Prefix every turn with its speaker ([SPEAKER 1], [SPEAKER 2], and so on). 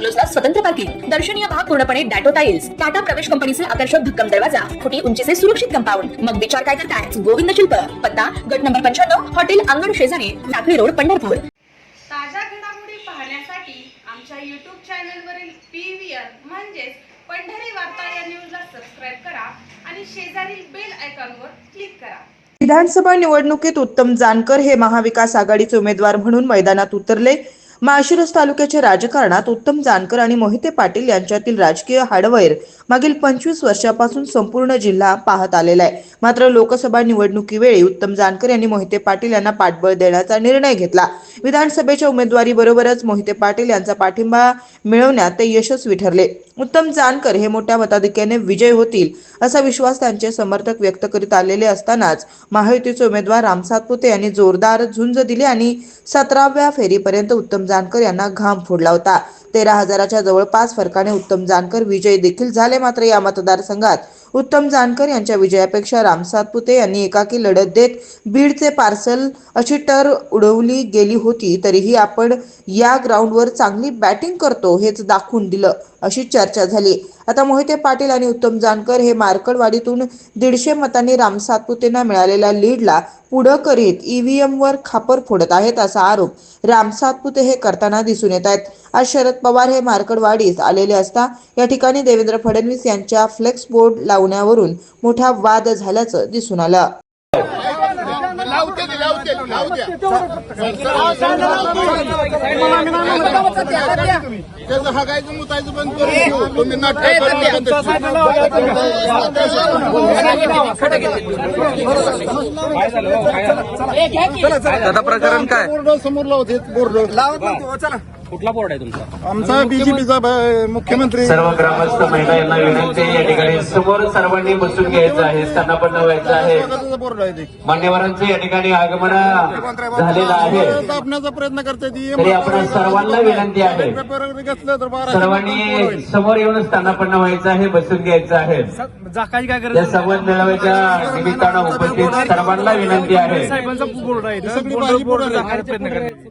[SPEAKER 1] बंगलोजला स्वतंत्र पार्किंग दर्शनीय भाग पूर्णपणे डॅटो टाइल्स टाटा प्रवेश कंपनीचे आकर्षक भक्कम दरवाजा फुटी उंचीचे सुरक्षित कंपाऊंड. मग विचार काय करताय? गोविंद शिल्प. पत्ता गट नंबर पंच्याण्णव हॉटेल अंगण शेजारी लाकडी रोड पंढरपूर.
[SPEAKER 2] ताज्या घडामोडी पाहण्यासाठी आमच्या यूट्यूब चॅनलवरील पी व्ही म्हणजेच पंढरी वार्ता या न्यूजला सबस्क्राईब करा आणि शेजारील बेल आयकॉनवर क्लिक करा.
[SPEAKER 3] विधानसभा निवडणुकीत उत्तम जानकर हे महाविकास आघाडीचे उमेदवार म्हणून मैदानात उतरले. माळशिरस तालुक्याच्या राजकारणात उत्तम जानकर आणि मोहिते पाटील यांच्यातील राजकीय हाडवैर मागील पंचवीस वर्षापासून संपूर्ण जिल्हा पाहत आलेला आहे. मात्र लोकसभा निवडणुकीवेळी उत्तम जानकर यांनी मोहिते पाटील यांना पाठबळ देण्याचा निर्णय घेतला. विधानसभेच्या उमेदवारीबरोबरच मोहिते पाटील यांचा पाठिंबा मिळवण्यात ते यशस्वी ठरले. उत्तम जानकर हे मोठ्या मताधिक्याने विजय होतील असा विश्वास त्यांचे समर्थक व्यक्त करीत आलेले असतानाच महायुतीचे उमेदवार रामसातपुते यांनी जोरदार झुंज दिली आणि सतराव्या फेरीपर्यंत उत्तम जानकर यांना घाम फोडला होता. तेरा हजाराच्या जवळपास फरकाने उत्तम जानकर विजयी देखील झाले मात्र या मतदारसंघात उत्तम जानकर यांच्या विजयापेक्षा राम सातपुते यांनी एकाकी लढत देत बीडचे पार्सल अशी टर उडवली गेली होती तरीही आपण या ग्राउंडवर चांगली बॅटिंग करतो हेच दाखवून दिलं अशी चर्चा झाली. आता मोहिते पाटील आणि उत्तम जानकर हे मार्कडवाडीतून दीडशे मतांनी राम सातपुतेंना मिळालेल्या लीडला पुढं करीत ईव्हीएमवर खापर फोडत आहेत असा आरोप राम सातपुते हे करताना दिसून येत आहेत. आज शरद पवार हे मार्कडवाडीस आलेले असता या ठिकाणी देवेंद्र फडणवीस यांच्या फ्लेक्स बोर्ड लावण्यावरून मोठा वाद झाल्याचं दिसून आलं.
[SPEAKER 4] लावते लावते लावते
[SPEAKER 5] दादा प्रकरण काय?
[SPEAKER 4] बोर्ड समोर लावते बोर्ड
[SPEAKER 5] कुठला बोर्ड आहे तुमचा?
[SPEAKER 4] आमचा बीजेपीचा मुख्यमंत्री
[SPEAKER 6] सर्व ग्रामस्थ महिला यांना विनंती आहे या ठिकाणी समोर सर्वांनी बसून घ्यायचं आहे स्थानापन्न व्हायचं आहे.
[SPEAKER 4] बोर्ड आहे ते.
[SPEAKER 6] मान्यवरांचं या ठिकाणी आगमन झालेलं आहे.
[SPEAKER 4] दाबण्याचा प्रयत्न करते ती.
[SPEAKER 6] तरी आपण सर्वांना विनंती आहे.
[SPEAKER 4] पेपर वगैरे घेतलं तर बारा
[SPEAKER 6] सर्वांनी समोर येऊन स्थानापन्न व्हायचं आहे बसून घ्यायचं आहे.
[SPEAKER 5] जाकाची काय
[SPEAKER 6] या संवाद मेळाव्याच्या निमित्तानं उपस्थित सर्वांना विनंती आहे.
[SPEAKER 5] साहेबांचा बोर्ड आहे.
[SPEAKER 4] सगळी भाजी बोर्ड आहे.
[SPEAKER 5] प्रयत्न करते.